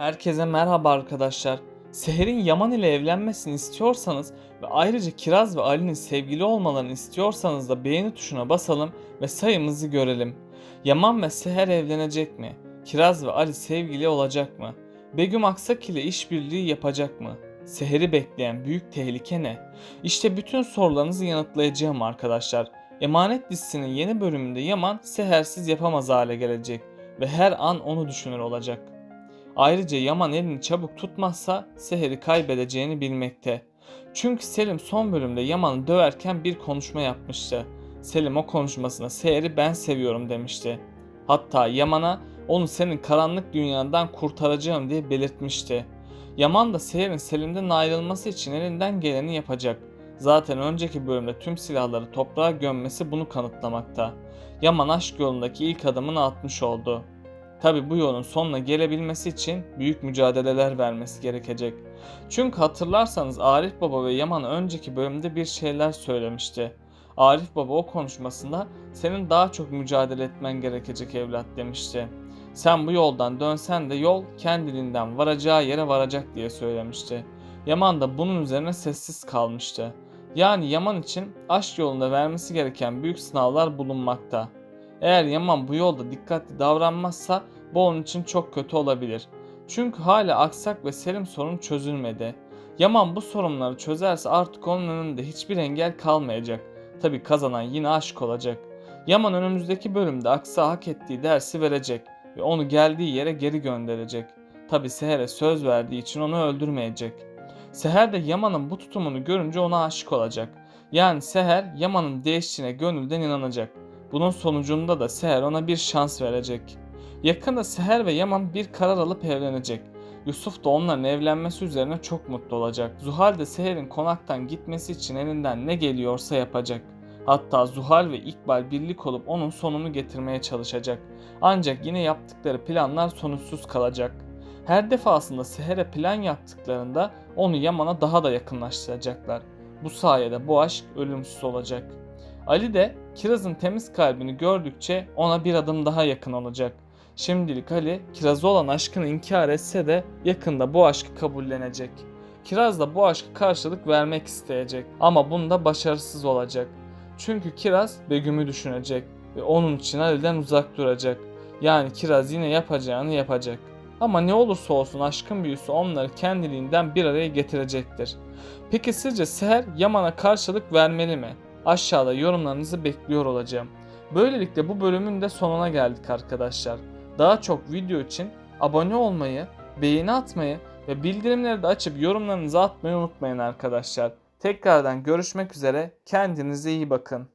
Herkese merhaba arkadaşlar. Seher'in Yaman ile evlenmesini istiyorsanız ve ayrıca Kiraz ve Ali'nin sevgili olmalarını istiyorsanız da beğeni tuşuna basalım ve sayımızı görelim. Yaman ve Seher evlenecek mi? Kiraz ve Ali sevgili olacak mı? Begüm Aksak ile işbirliği yapacak mı? Seher'i bekleyen büyük tehlike ne? İşte bütün sorularınızı yanıtlayacağım arkadaşlar. Emanet dizisinin yeni bölümünde Yaman Seher'siz yapamaz hale gelecek ve her an onu düşünür olacak. Ayrıca Yaman elini çabuk tutmazsa Seher'i kaybedeceğini bilmekte. Çünkü Selim son bölümde Yaman'ı döverken bir konuşma yapmıştı. Selim o konuşmasında Seher'i ben seviyorum demişti. Hatta Yaman'a onu senin karanlık dünyadan kurtaracağım diye belirtmişti. Yaman da Seher'in Selim'den ayrılması için elinden geleni yapacak. Zaten önceki bölümde tüm silahları toprağa gömmesi bunu kanıtlamakta. Yaman aşk yolundaki ilk adımını atmış oldu. Tabi bu yolun sonuna gelebilmesi için büyük mücadeleler vermesi gerekecek. Çünkü hatırlarsanız Arif Baba ve Yaman önceki bölümde bir şeyler söylemişti. Arif Baba o konuşmasında senin daha çok mücadele etmen gerekecek evlat demişti. Sen bu yoldan dönsen de yol kendiliğinden varacağı yere varacak diye söylemişti. Yaman da bunun üzerine sessiz kalmıştı. Yani Yaman için aşk yolunda vermesi gereken büyük sınavlar bulunmakta. Eğer Yaman bu yolda dikkatli davranmazsa bu onun için çok kötü olabilir. Çünkü hala Aksak ve Selim sorun çözülmedi. Yaman bu sorunları çözerse artık onun önünde hiçbir engel kalmayacak. Tabi kazanan yine aşk olacak. Yaman önümüzdeki bölümde Aksak'a hak ettiği dersi verecek ve onu geldiği yere geri gönderecek. Tabi Seher'e söz verdiği için onu öldürmeyecek. Seher de Yaman'ın bu tutumunu görünce ona aşık olacak. Yani Seher Yaman'ın değiştiğine gönülden inanacak. Bunun sonucunda da Seher ona bir şans verecek. Yakında Seher ve Yaman bir karar alıp evlenecek. Yusuf da onların evlenmesi üzerine çok mutlu olacak. Zuhal de Seher'in konaktan gitmesi için elinden ne geliyorsa yapacak. Hatta Zuhal ve İkbal birlik olup onun sonunu getirmeye çalışacak. Ancak yine yaptıkları planlar sonuçsuz kalacak. Her defasında Seher'e plan yaptıklarında onu Yaman'a daha da yakınlaştıracaklar. Bu sayede bu aşk ölümsüz olacak. Ali de Kiraz'ın temiz kalbini gördükçe ona bir adım daha yakın olacak. Şimdilik Ali Kiraz'a olan aşkını inkar etse de yakında bu aşkı kabullenecek. Kiraz da bu aşkı karşılık vermek isteyecek ama bunda başarısız olacak. Çünkü Kiraz Begüm'ü düşünecek ve onun için Ali'den uzak duracak. Yani Kiraz yine yapacağını yapacak. Ama ne olursa olsun aşkın büyüsü onları kendiliğinden bir araya getirecektir. Peki sizce Seher Yaman'a karşılık vermeli mi? Aşağıda yorumlarınızı bekliyor olacağım. Böylelikle bu bölümün de sonuna geldik arkadaşlar. Daha çok video için abone olmayı, beğeni atmayı ve bildirimleri de açıp yorumlarınızı atmayı unutmayın arkadaşlar. Tekrardan görüşmek üzere. Kendinize iyi bakın.